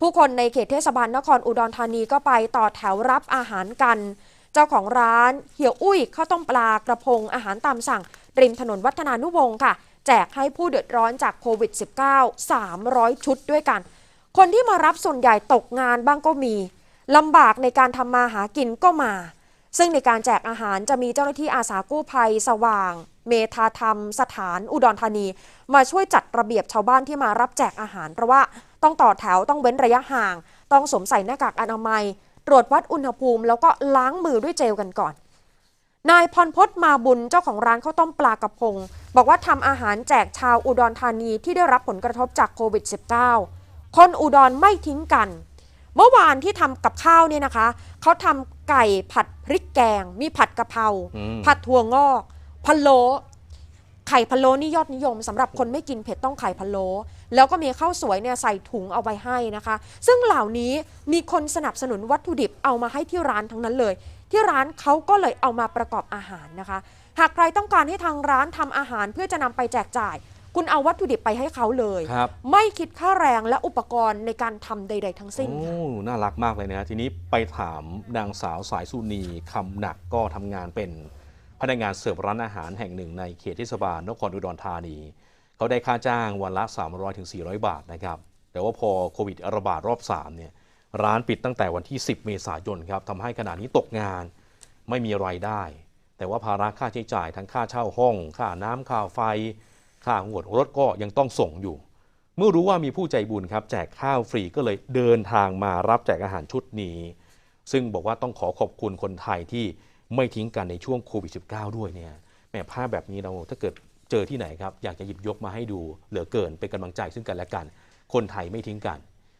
ผู้คนในเขตเทศบาลนครอุดรธานีก็ไปต่อแถวรับอาหารกัน เจ้าของร้านเหี่ยวอุ้ยข้าวต้มปลากระพงอาหารตามสั่ง ริมถนนวัฒนานุวงศ์ค่ะ แจกให้ผู้เดือดร้อนจากโควิด -19 300 ชุดด้วยกัน คนที่มารับส่วนใหญ่ตกงานบ้างก็มีลำบากในการทำมาหากินก็มา ซึ่งในการแจกอาหารจะมีเจ้าหน้าที่อาสากู้ภัยสว่าง เมธาธรรม สถานอุดรธานี มาช่วยจัดระเบียบชาวบ้านที่มารับแจกอาหารเพราะว่า ต้องต่อแถวต้องเว้นระยะห่าง ต้องสวมใส่หน้ากากอนามัย ตรวจวัดอุณหภูมิ แล้วก็ล้างมือด้วยเจลกันก่อน นายพรพจน์มาบุญเจ้าของร้านข้าวต้มปลากระพง บอกว่าทำอาหารแจกชาวอุดรธานีที่ได้รับผลกระทบจากโควิด -19 คนอุดรไม่ทิ้งกัน เมื่อวานที่ทำกับข้าวเนี่ยนะคะ เขาทำไก่ผัดพริกแกง มีผัดกะเพราอืมผัดถั่วงอกพะโล้ ไข่พะโล้นี่ยอดนิยมสำหรับคนไม่กินเผ็ดต้องไข่พะโล้แล้วก็มีข้าวสวยเนี่ยใส่ถุงเอาไว้ให้นะคะ ซึ่งเหล่านี้มีคนสนับสนุนวัตถุดิบเอามาให้ที่ร้านทั้งนั้นเลย ที่ร้านเขาก็เลยเอามาประกอบอาหารนะคะ หากใครต้องการให้ทางร้านทำอาหารเพื่อจะนำไปแจกจ่าย คุณเอาวัตถุดิบไปให้เขาเลยครับไม่คิดค่าแรงและอุปกรณ์ในการทำใด ๆ ทั้งสิ้นโอ้ค่ะน่ารักมากเลยนะทีนี้ไปถามนางสาวสายสุนีคำหนักก็ทำงานเป็น พนักงานเสิร์ฟร้านอาหารแห่งหนึ่งในเขตเทศบาลนครอุดรธานี เขาได้ค่าจ้างวันละ 300ถึง400 บาทนะครับแต่ว่าพอโควิดระบาดรอบ3เนี่ยร้านปิดตั้งแต่วันที่ 10 เมษายนครับทำให้ขณะนี้ตกงานไม่มีรายได้ แต่ว่าภาระค่าใช้จ่ายทั้งค่าเช่าห้อง ค่าน้ำค่าไฟ ค่างวดรถก็ยังต้องส่งอยู่ เมื่อรู้ว่ามีผู้ใจบุญครับ แจกข้าวฟรีก็เลยเดินทางมารับแจกอาหารชุดนี้ ซึ่งบอกว่าต้องขอขอบคุณคนไทยที่ ไม่ทิ้งกันในช่วงโควิด -19 ด้วยเนี่ยแหมภาพแบบนี้เราถ้าเกิดเจอที่ไหนครับ อยากจะหยิบยกมาให้ดูเหลือเกินเป็นกำลังใจซึ่งกันและกัน คนไทยไม่ทิ้งกัน